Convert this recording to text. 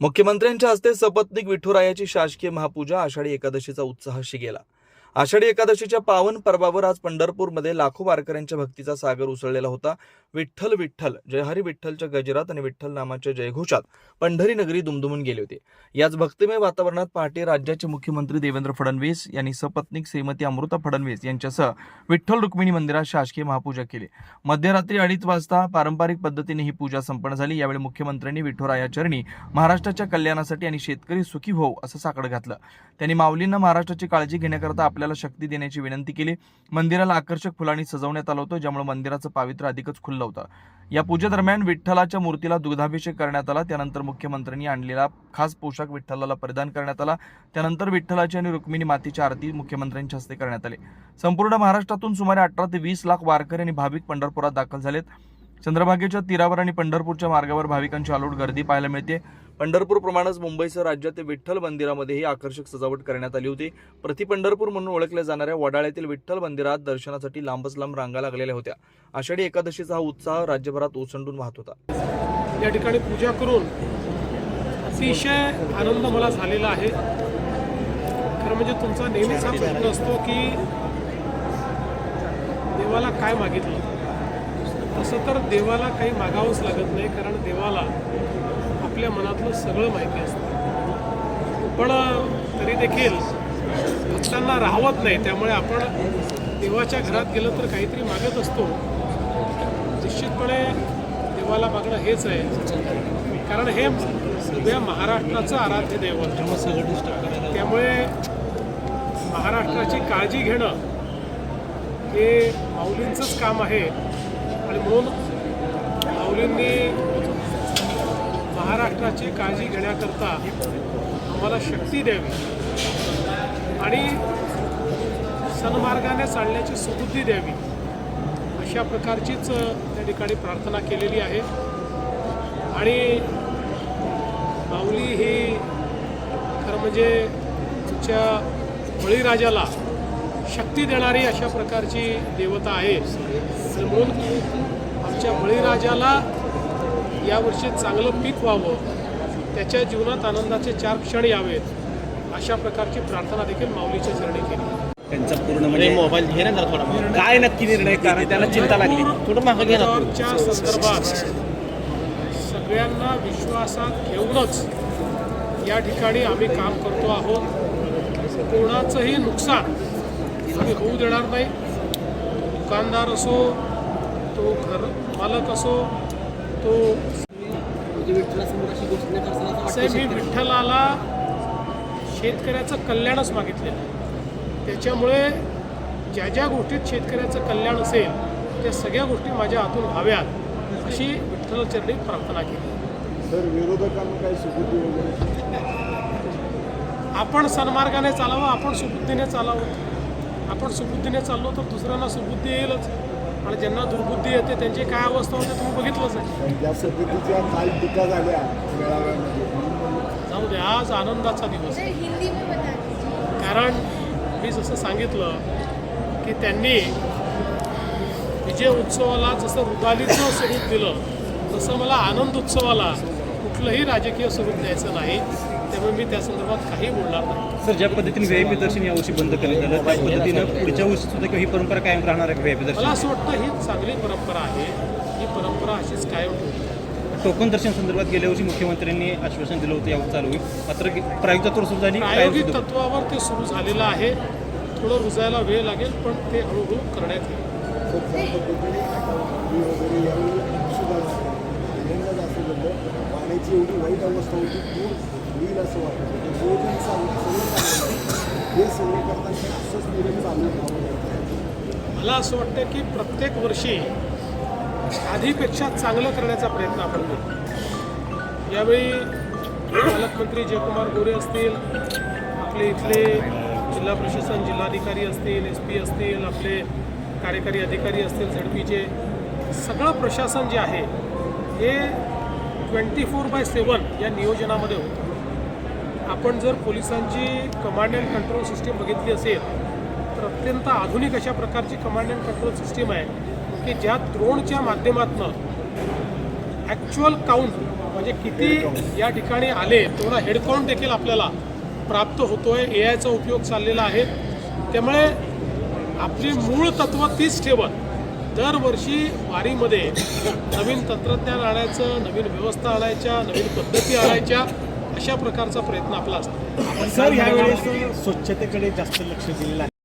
मुख्यमंत्र्यांच्या हस्ते सपत्नीक विठुरायाची शासकीय महापूजा आषाढी एकादशीचा उत्साह गेला. आषाढी एकादशीच्या पावन पर्वावर आज पंढरपूरमध्ये लाखो वारकऱ्यांच्या भक्तीचा सागर उसळलेला होता. विठ्ठल विठ्ठल जयहरी विठ्ठलच्या गजरात आणि विठ्ठल नामाच्या जयघोषात पंढरी नगरी दुमदुमून गेली होती. याच भक्तिमय वातावरणात पहाटे राज्याचे मुख्यमंत्री देवेंद्र फडणवीस यांनी सपत्नीक श्रीमती अमृता फडणवीस यांच्यासह विठ्ठल रुक्मिणी मंदिरात शासकीय महापूजा केली. मध्यरात्री अडीच वाजता पारंपरिक पद्धतीने ही पूजा संपन्न झाली. यावेळी मुख्यमंत्र्यांनी विठोरायाचरणी महाराष्ट्राच्या कल्याणासाठी आणि शेतकरी सुखी होऊ असं साकडं घातलं. त्यांनी माऊलींना महाराष्ट्राची काळजी घेण्याकरता आपल्याला शक्ती देण्याची विनंती केली. मंदिराला आकर्षक फुलांनी सजवण्यात आलं होतं ज्यामुळे मंदिराचं पावित्र्य अधिकच खुललं होतं. या पूजेदरम्यान विठ्ठलाच्या मूर्तीला दुग्धाभिषेक करण्यात आला. त्यानंतर मुख्यमंत्र्यांनी आणलेला खास पोशाख विठ्ठलाला परिधान करण्यात आला. त्यानंतर विठ्ठलाची आणि रुक्मिणी मातीची आरती मुख्यमंत्र्यांच्या हस्ते करण्यात आली. संपूर्ण महाराष्ट्रातून सुमारे अठरा ते वीस लाख वारकरी आणि भाविक पंढरपुरात दाखल झालेत. चंद्रभागेच्या तीरावर आणि पंढरपूरच्या मार्गावर भाविकांची अलोट गर्दी पाहायला मिळते. पंढरपूरप्रमाणेच मुंबईसह राज्यातील विठ्ठल मंदिरामध्येही आकर्षक सजावट करण्यात आली होती. प्रति पंढरपूर म्हणून ओळखल्या जाणाऱ्या वडाळ्यातील विठ्ठल मंदिरात दर्शनासाठी लांबच लांब रांगा लागलेल्या होत्या. आषाढी एकादशीचा हा उत्साह राज्यभरात ओसंडून वाहत होता. या ठिकाणी पूजा करून अतिशय आनंद मला झालेला आहे. खरं म्हणजे तुमचा नेहमीचा प्रश्न असतो की देवाला काय मागितलं? तसं तर देवाला काही मागावंच लागत नाही कारण देवाला आपल्या मनातलं सगळं माहिती असतं. पण तरी देखील भक्तांना राहवत नाही. त्यामुळे आपण देवाच्या घरात गेलं तर काहीतरी मागत असतो. निश्चितपणे देवाला मागणं हेच आहे. कारण हे सगळ्या महाराष्ट्राचं आराध्य दैवत त्यामुळे महाराष्ट्राची काळजी घेणं हे माऊलींचंच काम आहे. आणि म्हणून माऊलींनी महाराष्ट्राची काळजी घेण्याकरता आम्हाला शक्ती द्यावी. आणि सन्मार्गाने चालण्याची सुबुद्धी द्यावी. अशा प्रकारचीच त्या ठिकाणी प्रार्थना केलेली आहे. आणि माऊली ही खरं म्हणजे तुमच्या बळीराजाला शक्ती देणारी अशा प्रकारची देवता आहे. आणि म्हणून आमच्या बळीराजाला यावर्षी चांगलं पीक व्हावं त्याच्या जीवनात आनंदाचे चार क्षण यावेत अशा प्रकारची प्रार्थना देखील माऊलीच्या चरणी केली. त्यांचा पूर्ण म्हणजे मोबाईल घे ना थोडा काय नक्की निर्णय? कारण त्यांना चिंता लागली. थोडं मागं घे ना तू. च्या संदर्भात सगळ्यांना विश्वासात घेऊनच या ठिकाणी आम्ही काम करतो आहोत. कोणाचंही नुकसान आम्ही होऊ देणार नाही. दुकानदार असो तो घर मालक असो तो असं आहे, मी विठ्ठलाला शेतकऱ्याचं कल्याणच मागितलेलं आहे. त्याच्यामुळे ज्या ज्या गोष्टीत शेतकऱ्याचं कल्याण असेल त्या सगळ्या गोष्टी माझ्या हातून व्हाव्यात अशी विठ्ठलचरणी प्रार्थना केली. तर विरोधकांना काही सुबुद्धी वगैरे? आपण सन्मार्गाने चालावं आपण सुबुद्धीने चालावं. आपण सुबुद्धीने चाललो तर दुसऱ्यांना सुबुद्धी येईलच. आणि ज्यांना दुर्बुद्धी येते त्यांची काय अवस्था होते तुम्ही बघितलंच आहे. काल टीका झाल्या मेळाव्यामध्ये. जाऊ दे आज आनंदाचा दिवस आहे. हिंदी में बता दीजिए कारण मी जसं सांगितलं की त्यांनी विजय उत्सवाला जसं रुदालीचं स्वरूप दिलं तसं मला आनंद उत्सवाला कुठलंही राजकीय स्वरूप द्यायचं नाही त्यामुळे मी त्या संदर्भात काही बोलणार नाही. सर ज्या पद्धतीने व्हीआयपी दर्शन यावर्षी बंद करण्यात आलं त्या पद्धतीनं पुढच्या वर्षी सुद्धा ही परंपरा कायम राहणार आहे मला दर्शन? असं वाटतं ही चांगली परंपरा आहे ही परंपरा अशीच कायम ठेवली टोकन दर्शन संदर्भात गेल्या वर्षी मुख्यमंत्र्यांनी आश्वासन दिलं होतं यावर चालू होईल. मात्र प्रायोगिक सुरू झाली प्रायोगिक. तत्वावर ते सुरू झालेलं आहे. थोडं रुजायला वेळ लागेल पण ते हळूहळू करण्यात येईल. पहिल्यांदाच असं घडलं पाण्याची एवढी वाईट अवस्था होती दूर होईल असं वाटतं ते सगळं हे सगळं करताना असंच नियोजन चालू मला असं वाटतं की प्रत्येक वर्षी आधीपेक्षा चांगलं करण्याचा प्रयत्न आपण करतो यावेळी पालकमंत्री जयकुमार गोरे असतील आपले इथले जिल्हा प्रशासन जिल्हाधिकारी असतील एस पी असतील आपले कार्यकारी अधिकारी असतील झडपीचे सगळं प्रशासन जे आहे हे ट्वेंटी फोर बाय सेवन या नियोजनामध्ये होतं. आपण जर पोलिसांची कमांड अँड कंट्रोल सिस्टीम बघितली असेल तर अत्यंत आधुनिक अशा प्रकारची कमांड अँड कंट्रोल सिस्टीम आहे की ज्या ड्रोनच्या माध्यमातून ॲक्च्युअल काउंट म्हणजे किती या ठिकाणी आले तेवढा हेडकाउंट देखील आपल्याला प्राप्त होतोय. ए आयचा उपयोग चाललेला आहे. त्यामुळे आपली मूळ तत्व तीच ठेवत दरवर्षी वारीमध्ये नवीन तंत्रज्ञान आणायचं नवीन व्यवस्था आणायच्या नवीन पद्धती आणायच्या अशा प्रकारचा प्रयत्न आपला असतो. सर यावेळेस स्वच्छतेकडे जास्त लक्ष दिलेलं आहे.